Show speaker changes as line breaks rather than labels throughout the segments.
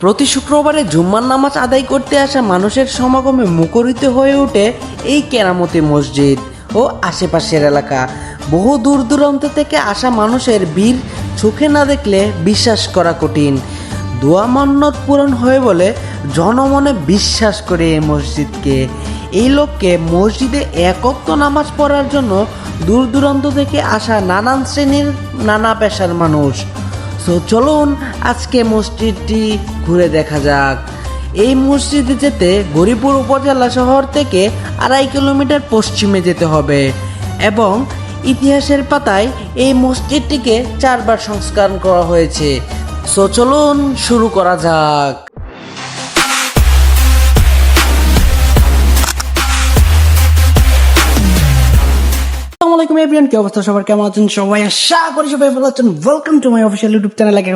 প্রতি শুক্রবারে জুম্মার নামাজ আদায় করতে আসা মানুষের সমাগমে মুখরিত হয়ে ওঠে এই কেরামতি মসজিদ ও আশেপাশের এলাকা। বহু দূর দূরান্ত থেকে আসা মানুষের ভিড় চোখে না দেখলে বিশ্বাস করা কঠিন। দোয়া মান্নত পূরণ হয়ে বলে জনমনে বিশ্বাস করে এই মসজিদকে। এই লোককে মসজিদে একত্ব নামাজ পড়ার জন্য দূর দূরান্ত থেকে আসা নানান শ্রেণির নানা পেশার মানুষ সো চলুন আজকে মসজিদটি ঘুরে দেখা যাক। এই মসজিদে যেতে গরিপুর উপজেলা শহর থেকে আড়াই কিলোমিটার পশ্চিমে যেতে হবে এবং ইতিহাসের পাতায় এই মসজিদটিকে চারবার সংস্কার করা হয়েছে। সো চলুন শুরু করা যাক। আসসালামু আলাইকুম এভরিওয়ান কি অবস্থা? সবার কেমন আছেন? সবাই আশা করি সবাই ভালো আছেন। Welcome to my official YouTube channel like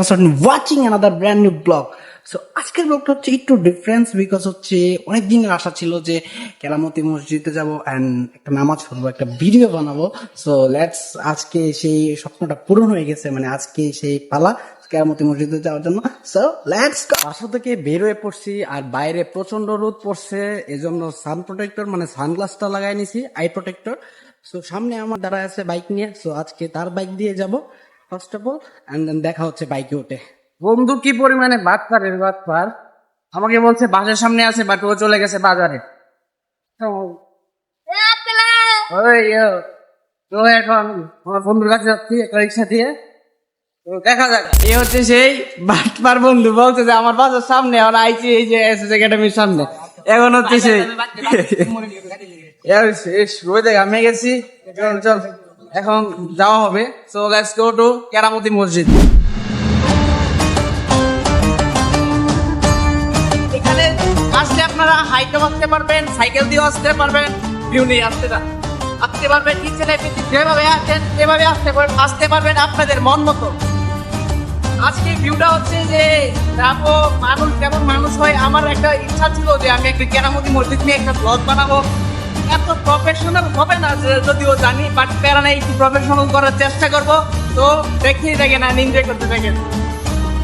watching another brand new vlog so আজকের ব্লগটা হচ্ছে একটু ডিফারেন্স বিকজ হচ্ছে অনেক দিনের আশা ছিল যে কেরামতি মসজিদে যাব অ্যান্ড একটা নামাজ পড়ব, একটা ভিডিও বানাবো। সো লেটস আজকে সেই স্বপ্নটা পূরণ হয়ে গেছে মানে আজকে সেই পালা কেরামতি মসজিদে যাওয়ার জন্য। সো লেটস
বাসা থেকে বের পড়ছি আর বাইরে প্রচণ্ড রোদ পড়ছে। এজন্য সান প্রোটেক্টর মানে সানগ্লাসটা লাগাই নিছি আই প্রোটেক্টর সো সামনে আমার দাঁড়ায় আছে বাইক নিয়ে। সো আজকে তার বাইক দিয়ে যাব। First of all and then দেখা হচ্ছে বাইকে উঠে। বন্ধু কি পরিমাণে বাদ পারের বাদ পার আমাকে বলছে বাসার সামনে আছে বাট ও চলে গেছে বাজারে। ওই তো এখন আমার বন্ধুর কাছে যাচ্ছি একটা রিক্সা দিয়ে। তো দেখা যাক। এই হচ্ছে সেই বাটপার বন্ধু বলছে যে আমার বাসার সামনে আইছি এই যে একাডেমির সামনে। এখন হচ্ছে সেই রোদে ঘামে গেছি। এখন যাওয়া হবে। So let's go to Keramati মসজিদ। এখানে আসলে আপনারা হাইটেও আসতে পারবেন সাইকেল দিয়েও আসতে পারবেন ভিউ নিয়ে আসতে আসতে পারবেন ইচ্ছে যেভাবে আসেন সেভাবে আসতে পারবেন আসতে পারবেন আপনাদের মন মতো। আজকে ভিউটা হচ্ছে যে যাব মানুষ কেমন মানুষ হয়, আমার একটা ইচ্ছা ছিল যে আমি একটা কেরামতি মসজিদ নিয়ে একটা ব্লগ বানাবো। এত প্রফেশনাল হবে না যে যদিও জানি বাট প্যারা নাই, একটু প্রফেশনাল করার চেষ্টা করব। তো দেখেই দেখেন আর এনজয় করতে থাকেন।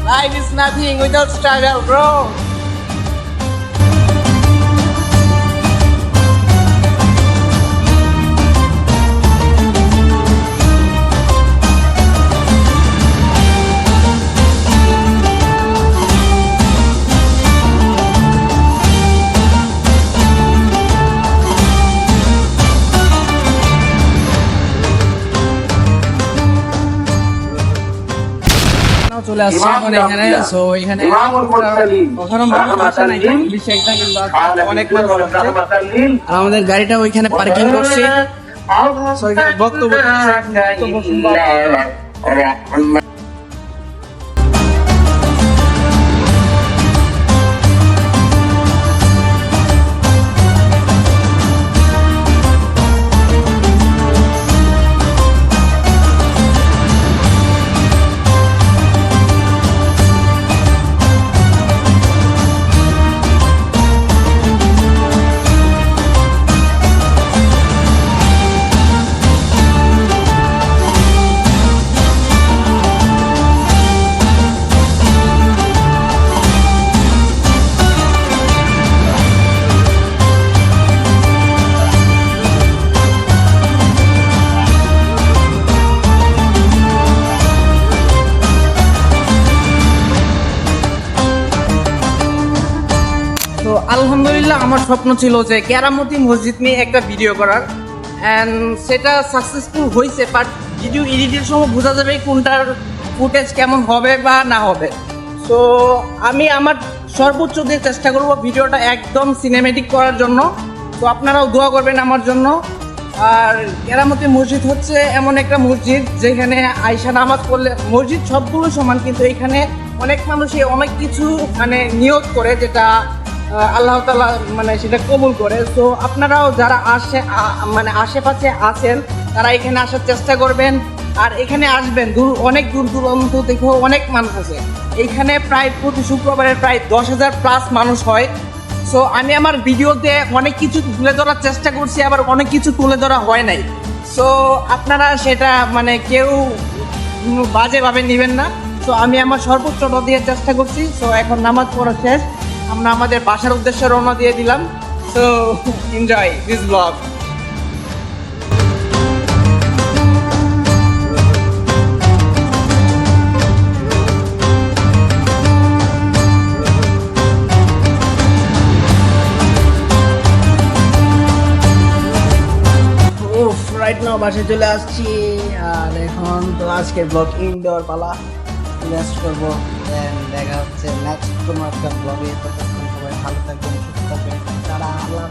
Life is nothing without struggle bro চলে আসছে এখন। এখানে সো এখানে ওখানে মানুষ আসে না এখানে, বেশি একটা কিন্তু অনেক মানুষ আসছে। আর আমাদের গাড়িটা ওইখানে পার্কিং করছে। বক্তব্য তো আলহামদুলিল্লাহ আমার স্বপ্ন ছিল যে কেরামতি মসজিদ নিয়ে একটা ভিডিও করার। অ্যান্ড সেটা সাকসেসফুল হয়েছে বাট ভিডিও এডিটের সময় বোঝা যাবে কোনটার ফুটেজ কেমন হবে বা না হবে। তো আমি আমার সর্বোচ্চ দিয়ে চেষ্টা করব ভিডিওটা একদম সিনেমেটিক করার জন্য। তো আপনারাও দোয়া করবেন আমার জন্য। আর কেরামতি মসজিদ হচ্ছে এমন একটা মসজিদ যেখানে আয়সা নামাজ পড়লে মসজিদ সবগুলো সমান, কিন্তু এখানে অনেক মানুষই অনেক কিছু মানে নিয়োগ করে, যেটা আল্লাহ তালা মানে সেটা কবুল করে। তো আপনারাও যারা আসে মানে আশেপাশে আছেন, তারা এখানে আসার চেষ্টা করবেন। আর এখানে আসবেন, দূর, অনেক দূর দূরান্ত থেকেও অনেক মানুষ আছে। এখানে প্রায় প্রতি শুক্রবারে প্রায় দশ হাজার প্লাস মানুষ হয়। সো আমি আমার ভিডিওতে অনেক কিছু তুলে ধরার চেষ্টা করছি, আবার অনেক কিছু তুলে ধরা হয় নাই। সো আপনারা সেটা মানে কেউ বাজেভাবে নেবেন না। তো আমি আমার সর্বোচ্চটা দিয়ে চেষ্টা করছি। তো এখন নামাজ পড়া শেষ। আমরা আমাদের বাসার উদ্দেশ্যে রওনা দিয়ে দিলাম। তো enjoy this vlog
right now বাসে চলে আসছি, আর এখন তো আজকের ব্লগ ইনডোর পালা। রেস্ট করব দেখা হচ্ছে নেক্সট কোনো একটা ব্লগে ততক্ষণ সবাই ভালো থাকবেন, সুস্থ থাকবেন। তারা আল্লাহ